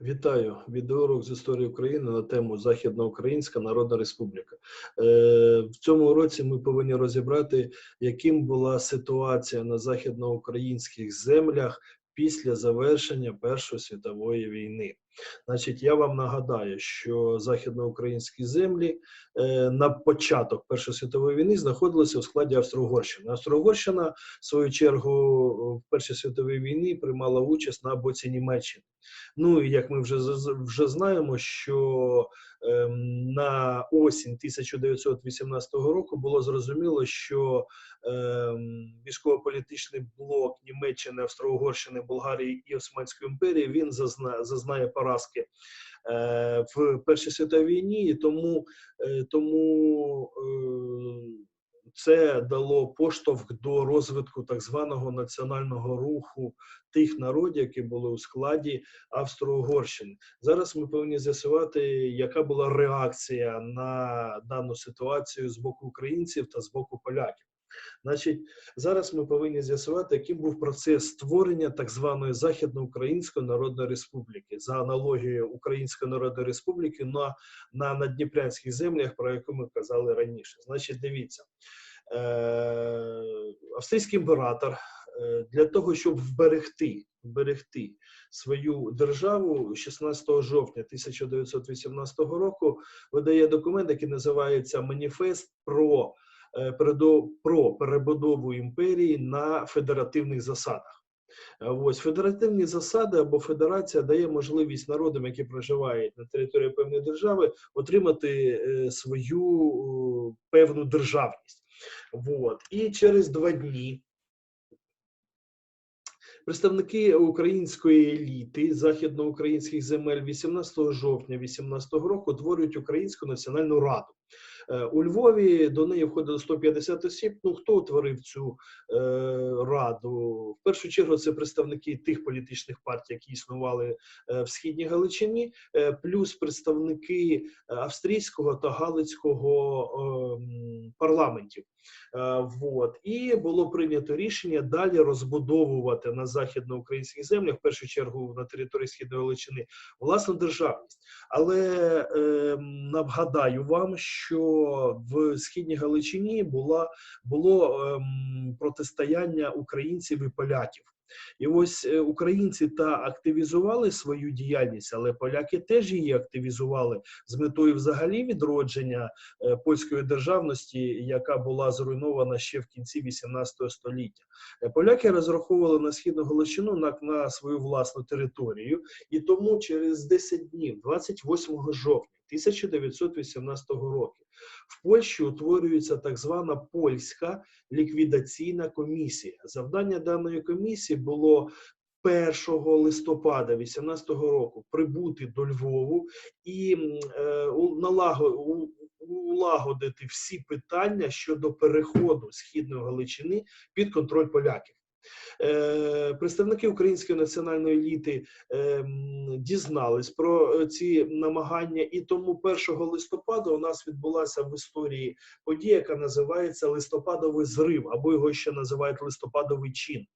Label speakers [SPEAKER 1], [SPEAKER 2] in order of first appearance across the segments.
[SPEAKER 1] Вітаю відеоурок з історії України на тему Західноукраїнська Народна Республіка. Е, В цьому році ми повинні розібрати, яким була ситуація на західноукраїнських землях після завершення Першої світової війни. Значить, я вам нагадаю, що західноукраїнські землі е, на початок Першої світової війни знаходилися у складі Австро-Угорщини. Австро-Угорщина, в свою чергу, в Першій світовій війні приймала участь на боці Німеччини. Ну і як ми вже вже знаємо, що ем, на осінь 1918 року було зрозуміло, що ем, військово-політичний блок Німеччини, Австро-Угорщини, Болгарії і Османської імперії він зазна, зазнає поразки е, в Першій світовій війні, і тому, е, тому е, це дало поштовх до розвитку так званого національного руху тих народів, які були у складі Австро-Угорщини. Зараз ми повинні з'ясувати, яка була реакція на дану ситуацію з боку українців та з боку поляків. Значить, зараз ми повинні з'ясувати, яким був процес створення так званої Західноукраїнської Народної Республіки за аналогією Української Народної Республіки на, на надніпрянських землях, про яку ми казали раніше. Значить, дивіться, е, австрійський імператор е, для того, щоб вберегти, вберегти свою державу 16 жовтня 1918 року видає документ, який називається Маніфест про, про перебудову імперії на федеративних засадах. Е, Ось федеративні засади або федерація дає можливість народам, які проживають на території певної держави, отримати е, свою е, певну державність. Вот. І через два дні представники української еліти західноукраїнських земель 18 жовтня 18 року творюють Українську національну раду. Е, У Львові до неї входило 150 осіб. Ну хто утворив цю е, раду? В першу чергу це представники тих політичних партій, які існували е, в східній Галичині, е, плюс представники е, австрійського та галицького ем, парламентів. Е, Вот. І було прийнято рішення далі розбудовувати на західноукраїнських землях, в першу чергу на території Східної Галичини, власну державність. Але е, нагадаю вам, що в Східній Галичині була, було ем, протистояння українців і поляків. І ось е, українці та активізували свою діяльність, але поляки теж її активізували з метою взагалі відродження е, польської державності, яка була зруйнована ще в кінці 18 століття. Е, Поляки розраховували на східну Галичину на, на свою власну територію, і тому через 10 днів, 28 жовтня 1918 року, в Польщі утворюється так звана польська ліквідаційна комісія. Завдання даної комісії було 1 листопада 18 року прибути до Львову і е, у- налаго- улагодити всі питання щодо переходу східної Галичини під контроль поляків. Е, Представники української національної еліти ем, дізнались про е, ці намагання, і тому 1 листопада у нас відбулася в історії подія, яка називається листопадовий зрив, або його ще називають листопадовий чин.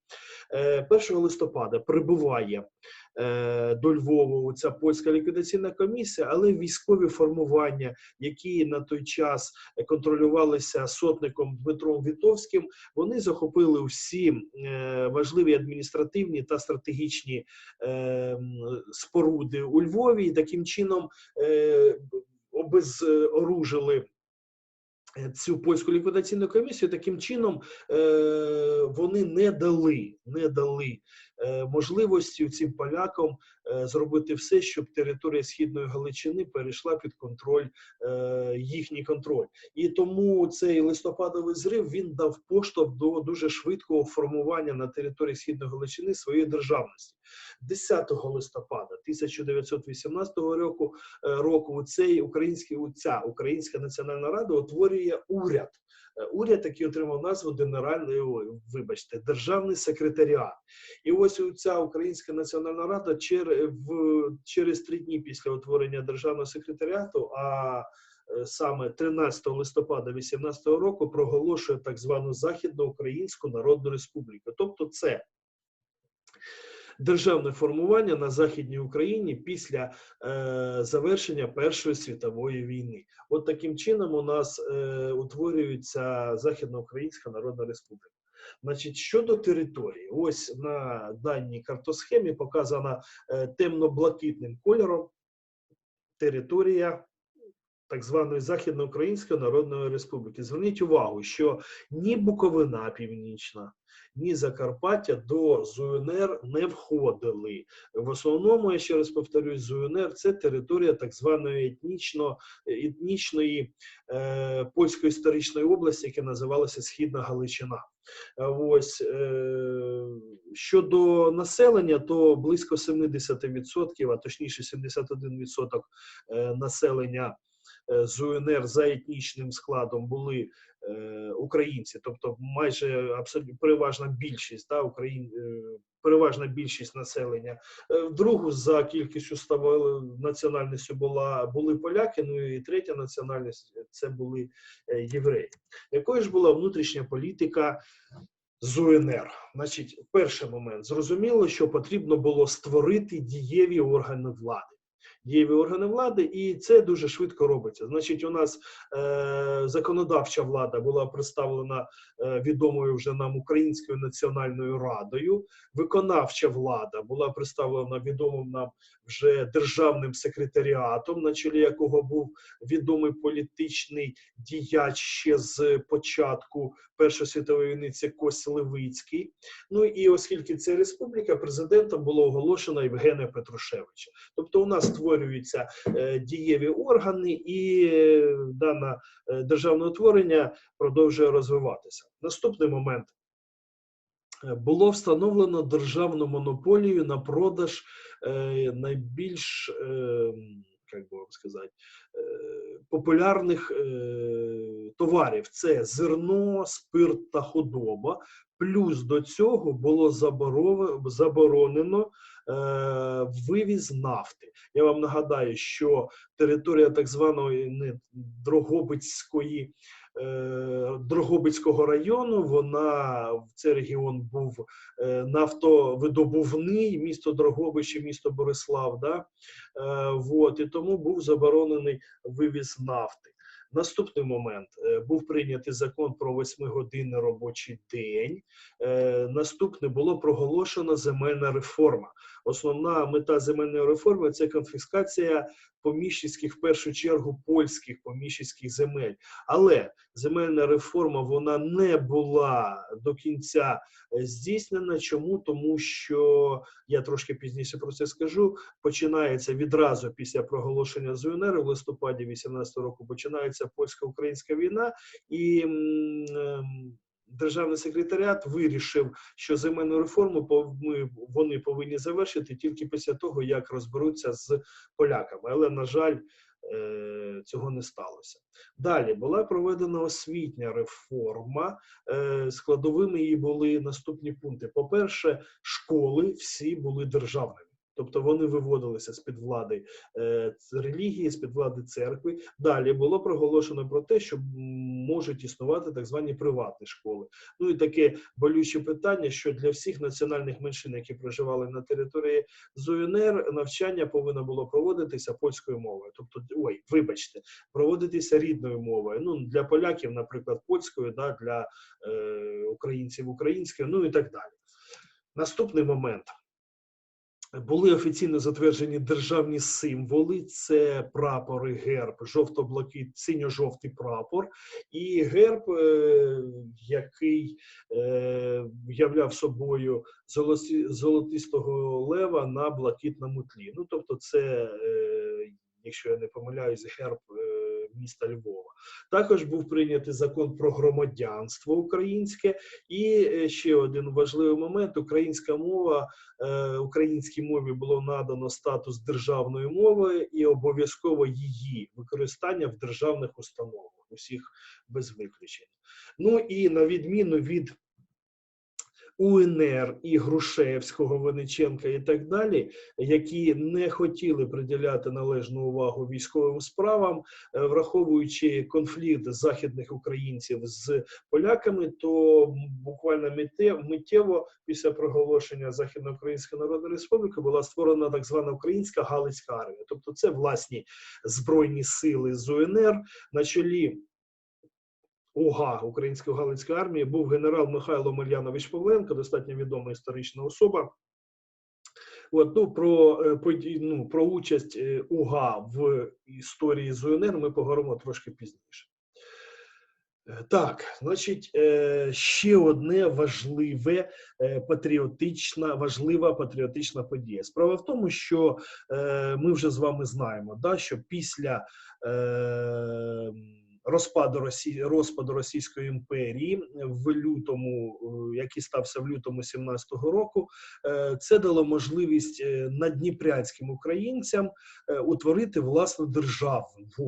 [SPEAKER 1] Е, 1 листопада прибуває е, до Львова ця польська ліквідаційна комісія, але військові формування, які на той час контролювалися сотником Дмитром Вітовським, вони захопили всі е, важливі адміністративні та стратегічні е, споруди у Львові, і таким чином е, обезоружили е, цю польську ліквідаційну комісію. Таким чином е, вони не дали, не дали е, можливості цим полякам е, зробити все, щоб територія східної Галичини перейшла під контроль е, їхній контроль. І тому цей листопадовий зрив він дав поштовх до дуже швидкого формування на території східної Галичини своєї державності. 10 листопада 1918 року, е, року цей український ця Українська національна рада утворює уряд. Е, Уряд, який отримав назву Генеральний, вибачте, державний секретаріат. І ось ця Українська національна рада чер, в, через три дні після утворення державного секретаріату, а е, саме 13 листопада 18 року проголошує так звану Західноукраїнську Народну Республіку. Тобто, це державне формування на західній Україні після е, завершення Першої світової війни. От таким чином у нас е, утворюється Західноукраїнська Народна Республіка. Значить, щодо території, ось на даній картосхемі показана е, темно-блакитним кольором територія так званої Західноукраїнської Народної Республіки. Зверніть увагу, що ні Буковина Північна, ні Закарпаття до ЗУНР не входили. В основному, я ще раз повторюсь, ЗУНР це територія так званої етнічно, етнічної е, польської історичної області, яка називалася Східна Галичина. Е, Ось е, щодо населення, то близько 70%, а точніше 71% е, населення з УНР за етнічним складом були українці, тобто майже абсолютно переважна більшість да, Україн, переважна більшість населення. Е, Другу за кількістю ставали національністю була були поляки. Ну і третя національність це були е, євреї. Якою ж була внутрішня політика з УНР? Значить, перший момент зрозуміло, що потрібно було створити дієві органи влади. Дієві органи влади, і це дуже швидко робиться. Значить, у нас е, законодавча влада була представлена е, відомою вже нам Українською національною радою. Виконавча влада була представлена відомим нам вже державним секретаріатом, на чолі якого був відомий політичний діяч ще з початку Першої світової війни. Це Кость Левицький. Ну і оскільки це республіка, президентом було оголошено Євгена Петрушевича. Тобто, у нас створюються е, дієві органи, і е, дане державне утворення продовжує розвиватися. Наступний момент. Е, Було встановлено державну монополію на продаж найбільш, як би вам сказати, популярних товарів: це зерно, спирт та худоба. Плюс до цього було заборонено вивіз нафти. Я вам нагадаю, що територія так званої не, Дрогобицької. е, Дрогобицького району вона цей регіон був е, нафтовидобувний, місто Дрогобич і місто Борислав. Да? Е, вот, і тому був заборонений вивіз нафти. Наступний момент Е, був прийнятий закон про восьмигодинний робочий день. Е, Наступне було проголошено земельна реформа. Основна мета земельної реформи це конфіскація поміщицьких, в першу чергу польських поміщицьких земель. Але земельна реформа вона не була до кінця е, здійснена. Чому? Тому що я трошки пізніше про це скажу. Починається відразу після проголошення ЗУНР в листопаді 18 року. Починається польсько-українська війна і. м, ем, Державний секретаріат вирішив, що земельну реформу вони повинні завершити тільки після того, як розберуться з поляками. Але, на жаль, е, цього не сталося. Далі була проведена освітня реформа. Е, Складовими її були наступні пункти. По-перше, школи всі були державними. Тобто вони виводилися з під влади е, релігії, з під влади церкви. Далі було проголошено про те, що можуть існувати так звані приватні школи. Ну і таке болюче питання, що для всіх національних меншин, які проживали на території ЗУНР, навчання повинно було проводитися польською мовою. Тобто, ой, вибачте, проводитися рідною мовою. Ну для поляків, наприклад, польською, да, для е, українців українською, ну і так далі. Наступний момент. Були офіційно затверджені державні символи: це прапор і герб, жовто-блакит, синьо-жовтий прапор, і герб, е, який е, являв собою золотистого лева на блакитному тлі. Ну, тобто, це, е, якщо я не помиляюсь, герб міста Львова. Також був прийнятий закон про громадянство українське, і е, ще один важливий момент: українська мова е, українській мові було надано статус державної мови і обов'язково її використання в державних установах, усіх без виключень. Ну і на відміну від УНР і Грушевського, Вениченка і так далі, які не хотіли приділяти належну увагу військовим справам, е, враховуючи конфлікт західних українців з поляками, то буквально миттєво, після проголошення Західноукраїнської Народної Республіки була створена так звана Українська Галицька армія, тобто це власні збройні сили з УНР на чолі. УГА Української Галицької армії був генерал Михайло Мельянович Павленко, достатньо відома історична особа. От, ну, про, е, ну, про участь е, УГА в історії з УНР ми поговоримо трошки пізніше. Е, Так, значить, е, ще одне важливе е, патріотична, важлива патріотична подія. Справа в тому, що е, ми вже з вами знаємо, да, що після е, розпаду Росії, розпаду Російської імперії в лютому, е, який стався в лютому 17-го року, е, це дало можливість е, надніпрянським українцям е, утворити власну державу,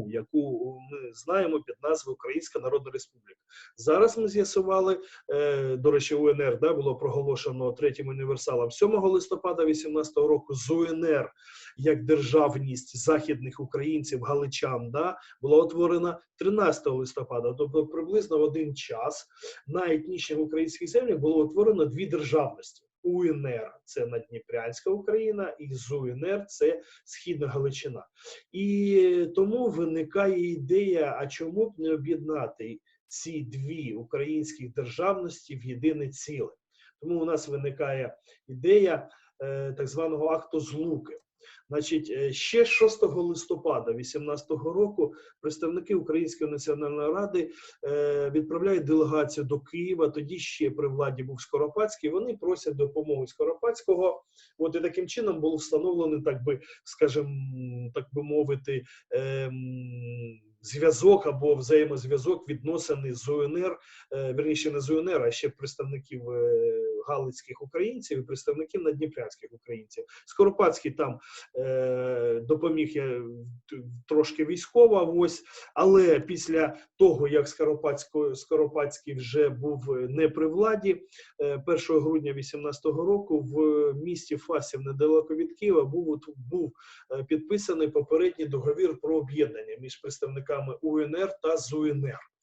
[SPEAKER 1] яку ми знаємо під назвою Українська Народна Республіка. Зараз ми з'ясували, е, до речі, УНР да, було проголошено третім універсалом 7 листопада 18-го року з УНР як державність західних українців, галичан, да, була утворена 13 листопада, тобто приблизно в один час на етнічних українських землях було утворено дві державності. УНР це Надніпрянська Україна, і ЗУНР це Східна Галичина. І тому виникає ідея: а чому б не об'єднати ці дві українські державності в єдине ціле? Тому у нас виникає ідея е, так званого акту злуки. Значить, е, ще 6 листопада 2018 року представники Української національної ради е, відправляють делегацію до Києва. Тоді ще при владі був Скоропадський. Вони просять допомоги Скоропадського. От і таким чином було встановлений, так би скажем, так би мовити. ем, Зв'язок або взаємозв'язок відносини з УНР, е, верніше не з УНР, а ще представників галицьких українців і представників надніпрянських українців. Скоропадський там е, допоміг я трошки військово, ось, але після того, як Скоропадсько, Скоропадський вже був не при владі, е, 1 грудня 18-го року в місті Фасів недалеко від Києва був, був е, підписаний попередній договір про об'єднання між представниками УНР та ЗУНР.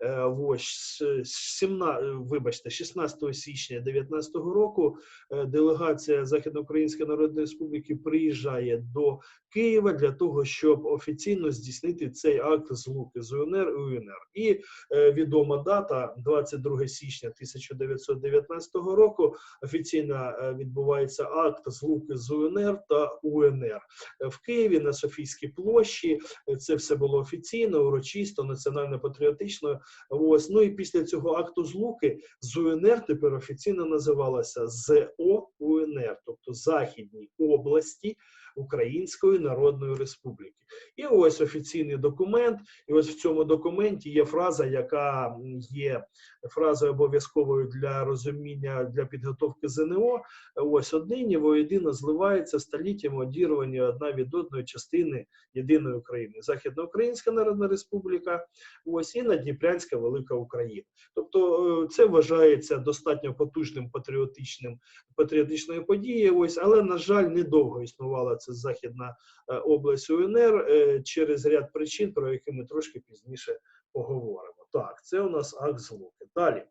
[SPEAKER 1] Е, Ось 17, вибачте, 16 січня 2019 року е, делегація Західноукраїнської Народної Республіки приїжджає до Києва для того, щоб офіційно здійснити цей акт злуки з УНР і УНР. І е, відома дата 22 січня 1919 року. Офіційно е, відбувається акт злуки з УНР та УНР Е, в Києві на Софійській площі. Е, Це все було офіційно, урочисто, національно-патріотично. Ось. Ну і після цього акту злуки з УНР тепер офіційно називалася ЗО УНР, тобто Західні області Української Народної Республіки. І ось офіційний документ. І ось в цьому документі є фраза, яка є фразою обов'язковою для розуміння для підготовки ЗНО. Ось однині воєдино зливається століттями одірвання одна від одної частини єдиної України. Західноукраїнська Народна Республіка, ось і Надніпрянська Велика Україна. Тобто е, це вважається достатньо потужним патріотичним патріотичною подією. Ось, але на жаль, недовго існувала ця західна е, область УНР е, через ряд причин, про які ми трошки пізніше поговоримо. Так, це у нас акт злуки. Далі.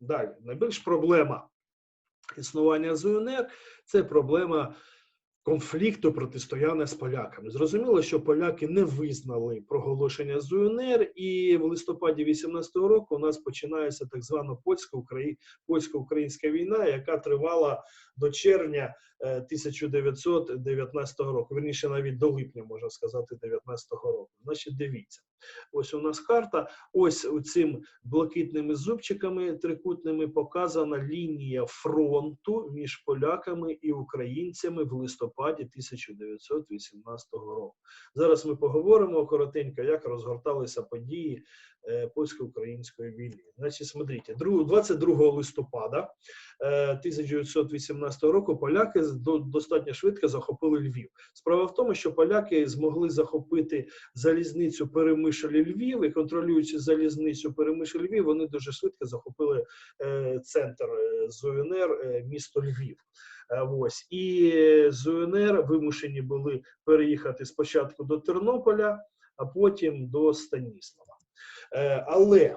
[SPEAKER 1] Далі, найбільш проблема існування з УНР це проблема конфлікту протистояння з поляками. Зрозуміло, що поляки не визнали проголошення з УНР, і в листопаді 18-го року у нас починається так звана польсько-украї- польсько-українська війна, яка тривала до червня е, 1919 року. Верніше навіть до липня, можна сказати, 19-го року. Значить, дивіться, ось у нас карта. Ось цим блакитними зубчиками трикутними показана лінія фронту між поляками і українцями в листопаді 1918 року. Зараз ми поговоримо коротенько, як розгорталися події е, польсько-української війни. Значить, смотрите, друг- 22 листопада е, 1918 року поляки до- достатньо швидко захопили Львів. Справа в тому, що поляки змогли захопити залізницю Перемиш Перемишль Львів і контролюючи залізницю Перемишль Львів, вони дуже швидко захопили е, центр е, з УНР, е, місто Львів. Е, Ось і з УНР вимушені були переїхати спочатку до Тернополя, а потім до Станіслава. Е, Але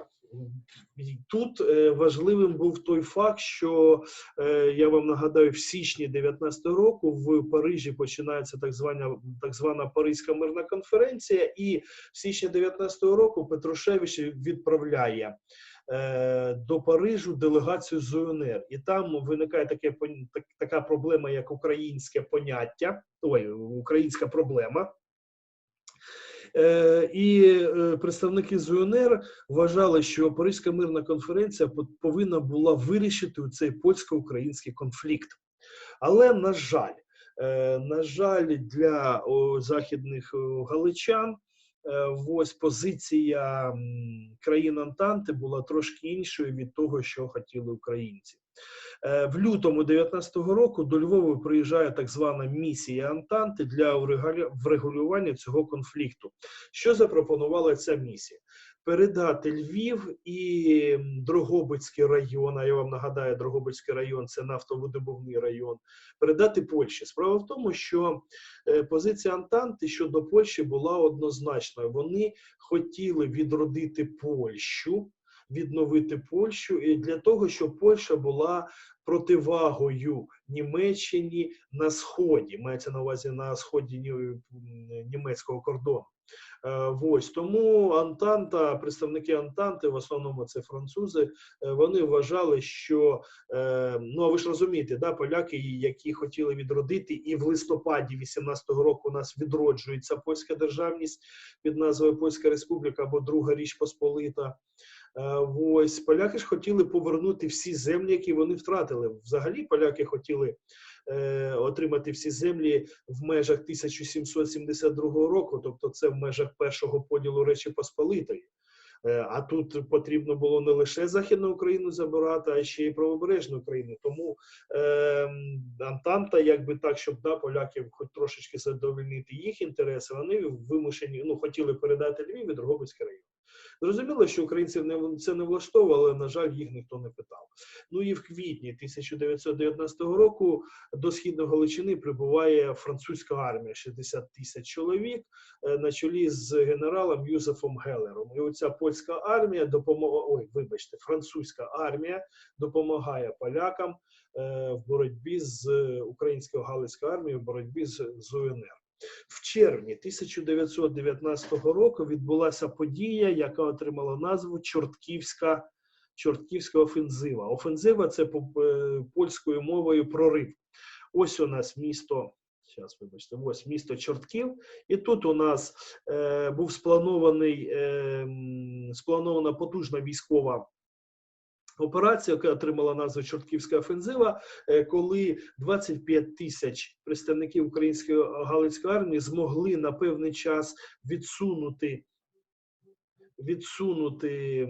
[SPEAKER 1] тут е, важливим був той факт, що е, я вам нагадаю, в січні 19-го року в Парижі починається так звана так звана Паризька мирна конференція, і в січні 19-го року Петрушевич відправляє до Парижу делегацію з УНР. І там виникає таке так- така проблема, як українське поняття, ой, українська проблема. Е, І е, представники з УНР вважали, що Паризька мирна конференція по- повинна була вирішити цей польсько-український конфлікт. Але на жаль, е, на жаль, для західних галичан. Ось позиція країн Антанти була трошки іншою від того, що хотіли українці. Е, В лютому 19-го року до Львова приїжджає так звана місія Антанти для врегулювання цього конфлікту. Що запропонувала ця місія? Передати Львів і Дрогобицький район, а я вам нагадаю, Дрогобицький район це нафтовидобувний район, передати Польщі. Справа в тому, що е, позиція Антанти щодо Польщі була однозначною. Вони хотіли відродити Польщу, відновити Польщу і для того, щоб Польща була противагою Німеччині на сході, мається на увазі на сході німецького кордону. Е, Ось тому Антанта, представники Антанти, в основному це французи, е, вони вважали, що е, ну а ви ж розумієте, да, поляки, які хотіли відродити, і в листопаді 18-го року у нас відроджується польська державність під назвою Польська Республіка або Друга Річ Посполита. Е, Ось поляки ж хотіли повернути всі землі, які вони втратили. Взагалі, поляки хотіли е, отримати всі землі в межах 1772 року, тобто це в межах першого поділу Речі Посполитої. Е, А тут потрібно було не лише Західну Україну забирати, а ще й правобережну Україну. Тому е, Антанта, якби так, щоб да, поляків хоч трошечки задовольнити їх інтереси, вони вимушені ну, хотіли передати Львів і Дрогобицький район. Зрозуміло, що українців не це не влаштовувало, але на жаль, їх ніхто не питав. Ну і в квітні 1919 року до східної Галичини прибуває французька армія 60 тисяч чоловік е, на чолі з генералом Юзефом Гелером. І оця польська армія допомогла. Ой, вибачте, французька армія допомагає полякам е, в боротьбі з українською галицькою армією в боротьбі з УНР. В червні 1919 року відбулася подія, яка отримала назву Чортківська, Чортківська офензива. Офензива це е, польською мовою прорив. Ось у нас місто. Зараз, вибачте, ось місто Чортків, і тут у нас е, був спланований е, спланована потужна військова операція, яка отримала назву Чортківська офензива, е, коли 25 тисяч представників української галицької армії змогли на певний час відсунути, відсунути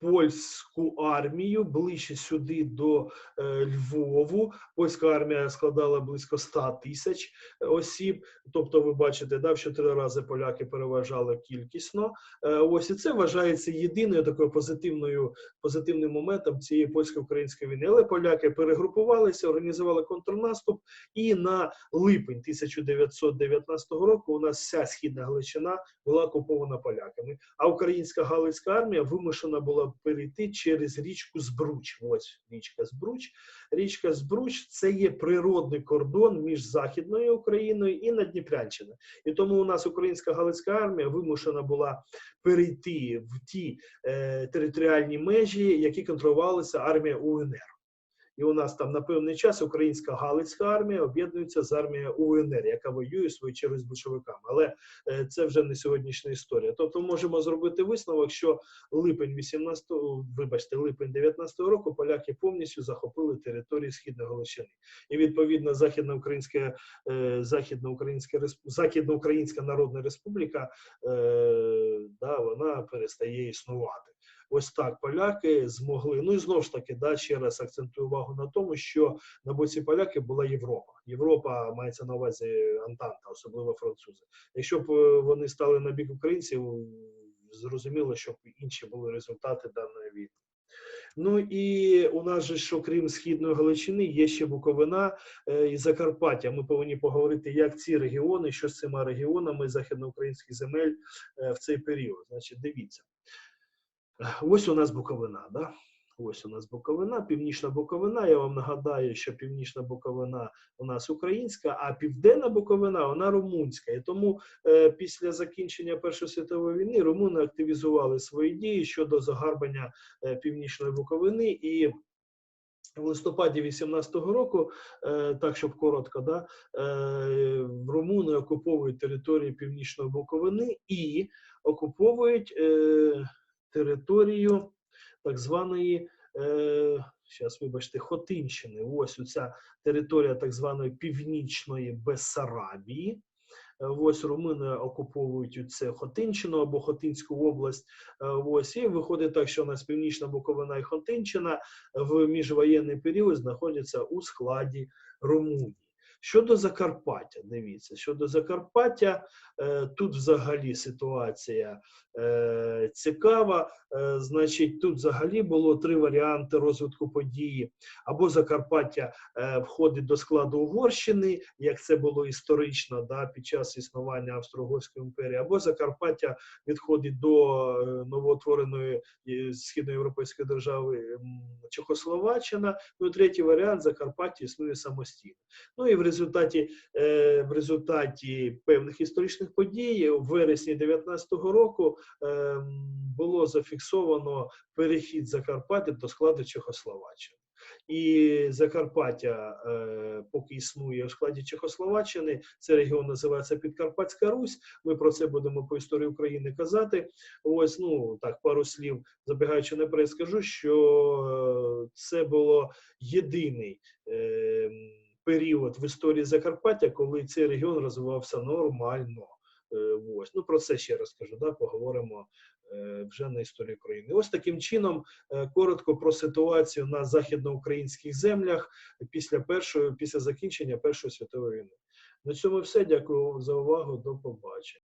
[SPEAKER 1] польську армію ближче сюди до е, Львову. Польська армія складала близько 100 тисяч осіб. Тобто, ви бачите, да, в чотири рази поляки переважали кількісно. Е, ось і це вважається єдиною такою позитивною позитивним моментом цієї польсько-української війни. Але поляки перегрупувалися, організували контрнаступ, і на липень 1919 року у нас вся східна Галичина була окупована поляками. А українська галицька армія вимушена була перейти через річку Збруч. Ось річка Збруч. Річка Збруч це є природний кордон між Західною Україною і Надніпрянщиною. І тому у нас українська галицька армія вимушена була перейти в ті е, територіальні межі, які контролювалися армія УНР. І у нас там на певний час українська Галицька армія об'єднується з армією УНР, яка воює свою чергу з большевиками. Але е, це вже не сьогоднішня історія. Тобто можемо зробити висновок, що липень 18, вибачте, липень 19 року поляки повністю захопили території Східної Галичини. І відповідно Західноукраїнська е, Західноукраїнська Західноукраїнська Народна Республіка е, да, вона перестає існувати. Ось так поляки змогли. Ну і знову ж таки, да, ще раз акцентую увагу на тому, що на боці поляки була Європа. Європа мається на увазі Антанта, особливо французи. Якщо б е, вони стали на бік українців, зрозуміло, що б інші були результати даної війни. Ну і у нас же ж, окрім східної Галичини, є ще Буковина е, і Закарпаття. Ми повинні поговорити, як ці регіони, що з цими регіонами західноукраїнських земель е, в цей період. Значить, дивіться. Ось у нас Буковина, да? Ось у нас Буковина, Північна Буковина. Я вам нагадаю, що Північна Буковина у нас українська, а Південна Буковина вона румунська. І тому е, після закінчення Першої світової війни румуни активізували свої дії щодо загарбання е, Північної Буковини і. В листопаді 18-го року, е, так щоб коротко, да, е, румуни окуповують територію Північної Буковини і окуповують е, територію так званої, е, зараз, вибачте, Хотинщини. Ось оця територія так званої Північної Бессарабії. Е, Ось румуни окуповують це Хотинщину або Хотинську область. Е, Ось і виходить так, що у нас Північна Буковина і Хотинщина в міжвоєнний період знаходяться у складі Румунії. Щодо Закарпаття, дивіться, щодо Закарпаття, е, тут взагалі ситуація е, цікава. Е, Значить, тут взагалі було три варіанти розвитку події. Або Закарпаття входить до складу Угорщини, як це було історично да, під час існування Австро-Угорської імперії, або Закарпаття відходить до новоутвореної східноєвропейської держави Чехословаччина. Ну третій варіант Закарпаття існує самостійно. Ну і в результаті, е, в результаті певних історичних подій в вересні 19-го року е, було зафіксовано перехід Закарпаття до складу Чехословаччини. І Закарпаття, е, поки існує в складі Чехословаччини, цей регіон називається Підкарпатська Русь. Ми про це будемо по історії України казати. Ось ну так пару слів забігаючи наперед, скажу, що це було єдиний. Період в історії Закарпаття, коли цей регіон розвивався нормально. Е, Ось ну про це ще раз кажу. Да, поговоримо е, вже на історії України. Ось таким чином е, коротко про ситуацію на західноукраїнських землях після першої, після закінчення Першої світової війни. На цьому все. Дякую за увагу. До побачення.